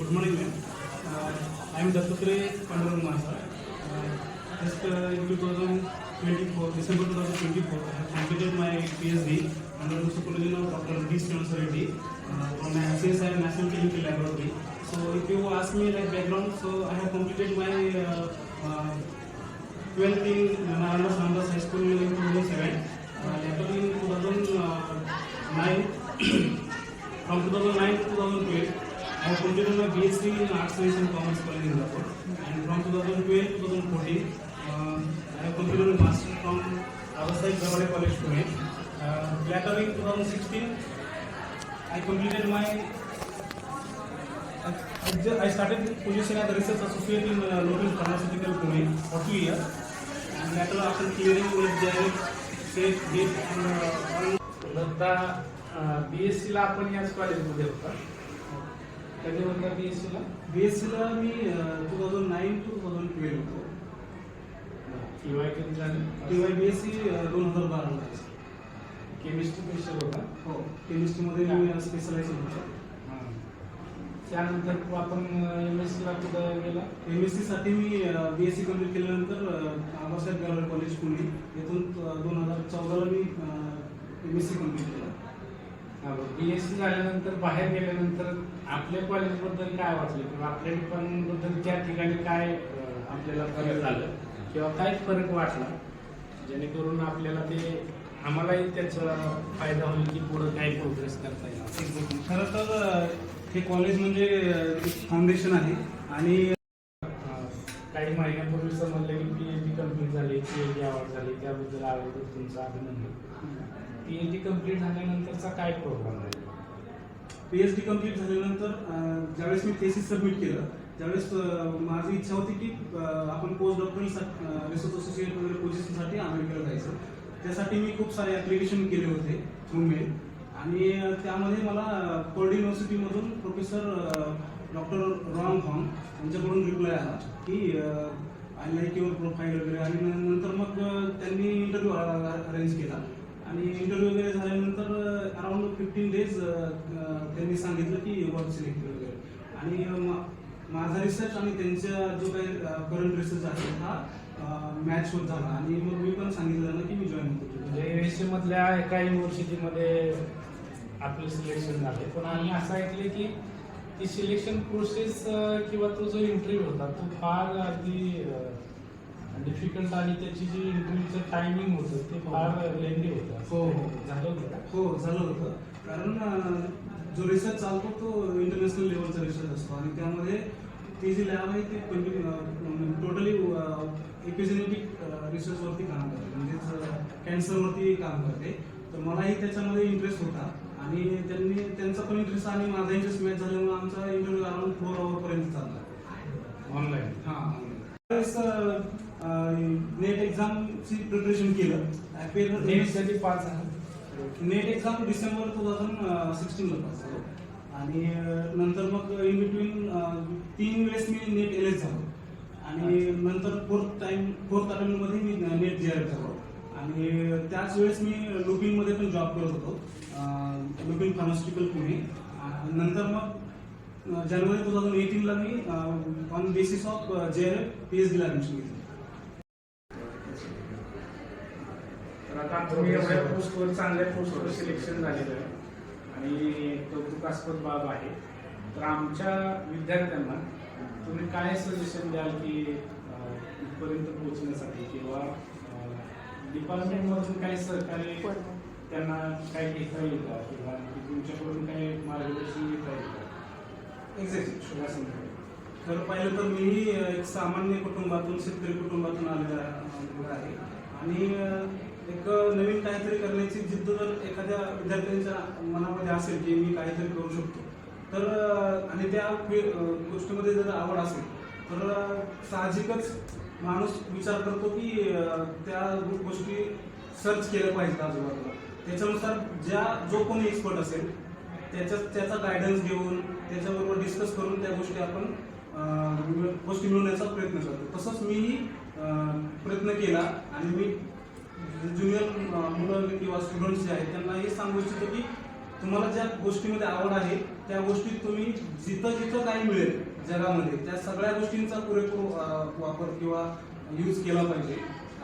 Good morning, ma'am. Uh, I am Dattatre Pandurangma, sir. Uh, just uh, in 2024, December 2024, I have completed my PhD under the supervision of Dr. B. Srinivasa Reddy from FCSI National Clinical Laboratory. So, if you ask me like background, so I have completed my 12th in Narayanas Ramdas High School in 2007. Later in 2009, from 2009 completed my BSc in Arts, Science and Commerce College in Indapur. And from 2012 to 2014, uh, I have completed a master from Avasai Gavade College, Pune. Uh, later in 2016, I completed my I, I ju- I started position as a research associate in uh, Nobel Pharmaceutical Pune for two years. And later after clearing with JRF, state, gate and uh, all Datta B S सीला आपण याच कॉलेजमध्ये होता कधी म्हणता बी S सीला B S सीला मी two thousand nine two thousand twelve होतो टी वाय कधी बी एस सी दोन हजार बाराला केमिस्ट्री स्पेशल होता हो केमिस्ट्रीमध्ये मी स्पेशलाइज होतो त्यानंतर आपण एम एस सीला कुठं गेला एम एस सी साठी मी बी एस सी कम्प्लीट केल्यानंतर आबासाहेब गावडे कॉलेज पुणे येथून दोन हजार चौदाला मी एम एस सी कंप्लीट केला बी एस सी झाल्यानंतर बाहेर गेल्यानंतर आपल्या कॉलेज बद्दल काय वाचलं किंवा आपल्या बद्दल त्या ठिकाणी काय आपल्याला फरक झालं किंवा काय फरक वाटला जेणेकरून आपल्याला ते आम्हालाही त्याचा फायदा होईल की पुढं काय प्रोग्रेस करता येईल खरं तर हे कॉलेज म्हणजे फाउंडेशन आहे आणि काही महिन्यापूर्वी समजलं की पी एच कंप्लीट झाली पी एच डी झाली त्याबद्दल आवडतो तुमचं अभिनंदन पीएचडी डी कम्प्लीट झाल्यानंतरचा काय program P PhD D complete झाल्यानंतर ज्यावेळेस मी थेसिस सबमिट केलं त्यावेळेस माझी इच्छा होती की आपण पोस्ट डॉक्टर रिसर्च असोसिएट वगैरे पोझिशनसाठी अमेरिकेला जायचं त्यासाठी मी खूप सारे ऍप्लिकेशन केले होते थ्रू मेल आणि त्यामध्ये मला पर्ड युनिव्हर्सिटीमधून प्रोफेसर डॉक्टर रॉन हॉन यांच्याकडून रिप्लाय आला की आय लाईक युअर प्रोफाईल वगैरे आणि नंतर मग त्यांनी इंटरव्ह्यू अरेंज केला आणि इंटरव्ह्यू वगैरे झाल्यानंतर अराउंड फिफ्टीन डेज त्यांनी सांगितलं की वर्क सिलेक्ट वगैरे आणि माझा रिसर्च आणि त्यांचा जो काही करंट रिसर्च आहे हा मॅच होत झाला आणि मग मी पण सांगितलं ना की मी जॉईन करतो म्हणजे मधल्या एका युनिव्हर्सिटीमध्ये आपलं सिलेक्शन झाले पण आम्ही असं ऐकले की ती सिलेक्शन प्रोसेस किंवा तो जो इंटरव्ह्यू होता तो फार अगदी डिफिकल्ट आणि त्याची जी इंटरव्ह्यूचं टायमिंग होतं ते फार लेंदी होतं हो हो झालं होतं हो झालं होतं कारण जो रिसर्च चालतो तो इंटरनॅशनल लेवलचा रिसर्च असतो आणि त्यामध्ये ती जी लॅब आहे ती टोटली एपिजेनेटिक रिसर्चवरती काम करते म्हणजेच कॅन्सरवरती काम करते तर मलाही त्याच्यामध्ये इंटरेस्ट होता आणि त्यांनी त्यांचा पण इंटरेस्ट आणि माझा इंटरेस्ट मॅच झाल्यामुळे आमचा इंटरव्ह्यू अराउंड फोर पर्यंत चालला ऑनलाईन हा ऑनलाईन नेट ची प्रिपरेशन केलं नेटसाठी पास आहे NET exam December two thousand सिक्स्टीनला pass झालो आणि नंतर मग इन बिटवीन तीन वेळेस मी नेट एल एस झालो आणि नंतर फोर्थ टाइम फोर्थ मध्ये मी नेट जे एफ झालो आणि त्याच वेळेस मी लुपिंगमध्ये पण जॉब करत होतो लुपिंग फार्मास्युटिकल पुणे नंतर मग जानेवारी टू थाउजंड एटीनला मी on basis of J R F P H Dila admission आता आमचं एवढ्या पोस्टवर चांगल्या पोस्टवर सिलेक्शन झालेलं आहे आणि कौतुकास्पद बाब आहे तर आमच्या विद्यार्थ्यांना तुम्ही काय सजेशन द्याल की इथपर्यंत पोहोचण्यासाठी किंवा डिपार्टमेंटमधून काही सहकार्य त्यांना काय घेता येईल का किंवा तुमच्याकडून काही मार्गदर्शन घेता येईल का एक्झॅक्टली खरं पाहिलं तर मीही एक सामान्य कुटुंबातून शेतकरी कुटुंबातून आलेला आहे आणि एक नवीन काहीतरी करण्याची जिद्द जर एखाद्या विद्यार्थ्यांच्या मनामध्ये असेल की मी काहीतरी करू शकतो तर आणि त्या गोष्टीमध्ये जर आवड असेल तर साहजिकच माणूस विचार करतो की त्या गोष्टी सर्च केल्या पाहिजेत आजूबाजूला त्याच्यानुसार ज्या जो कोणी एक्सपर्ट असेल त्याच्या त्याचा गायडन्स घेऊन त्याच्याबरोबर डिस्कस करून त्या गोष्टी आपण गोष्टी मिळवण्याचा प्रयत्न करतो तसंच मीही प्रयत्न केला आणि मी ज्युनियर मुलं किंवा स्टुडंट्स जे आहेत त्यांना हे सांगू इच्छितो की तुम्हाला ज्या गोष्टीमध्ये आवड आहे त्या गोष्टीत तुम्ही जिथं जिथं काही मिळेल जगामध्ये त्या सगळ्या गोष्टींचा पुरेपूर वापर किंवा यूज केला पाहिजे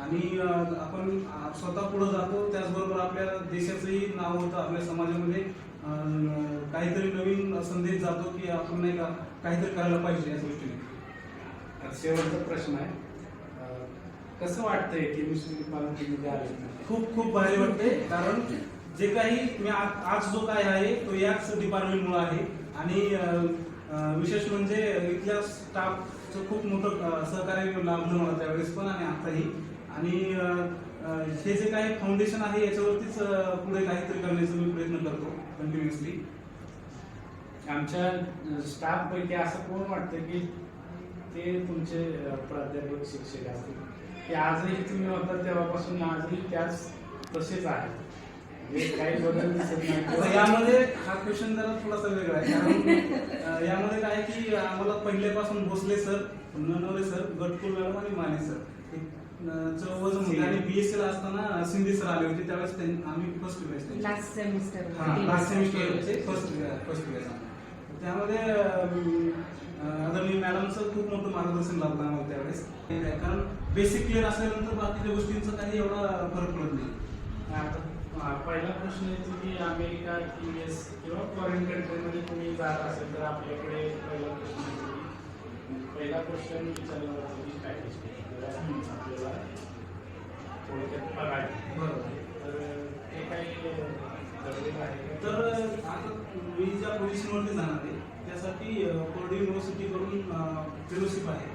आणि आपण स्वतः पुढे जातो त्याचबरोबर आपल्या देशाचंही नाव होतं आपल्या समाजामध्ये काहीतरी नवीन संदेश जातो की आपण नाही का काहीतरी करायला पाहिजे या गोष्टी शेवटचा प्रश्न आहे कसं वाटतंय केमिस्ट्री डिपार्टमेंट खूप खूप भारी वाटते कारण जे काही मी आज जो काय आहे तो याच डिपार्टमेंटमुळे आहे आणि विशेष म्हणजे इथल्या स्टाफचं खूप मोठं सहकार्य लाभलं मला त्यावेळेस पण आणि आताही आणि हे जे काही फाउंडेशन आहे याच्यावरतीच पुढे काहीतरी करण्याचा मी प्रयत्न करतो कंटिन्युअसली आमच्या पैकी असं कोण वाटतं की ते तुमचे प्राध्यापक शिक्षक असतील की आजही तुम्ही होता तेव्हापासून आजही त्याच तसेच आहे म्हणजे यामध्ये हा क्वेश्चन जरा थोडासा वेगळा आहे कारण यामध्ये काय की आम्हाला पहिल्यापासून Bhosale sir Nanaware sir Gatkul madam आणि माने सर चौवज मुली आणि ला असताना सिंधी सर आले होते त्यावेळेस आम्ही first batch last semester last semester होते फर्स्ट फर्स्ट बॅच त्यामध्ये आदरणीय मॅडमचं खूप मोठं मार्गदर्शन लाभलं आम्हाला त्यावेळेस कारण बेसिक क्लिअर असल्यानंतर बाकीच्या गोष्टींचा काही एवढा फरक पडत नाही पहिला प्रश्न येतो की अमेरिका यू एस किंवा फॉरेन कंट्रीमध्ये तुम्ही जात असेल तर आपल्याकडे पहिला प्रश्न पहिला प्रश्न विचारला जातो की पॅकेज आपल्याला थोडक्यात पगार तर ते काही गरजेचं आहे तर मी ज्या पोझिशनवरती जाणार आहे त्यासाठी कोर्ड युनिव्हर्सिटीकडून फेलोशिप आहे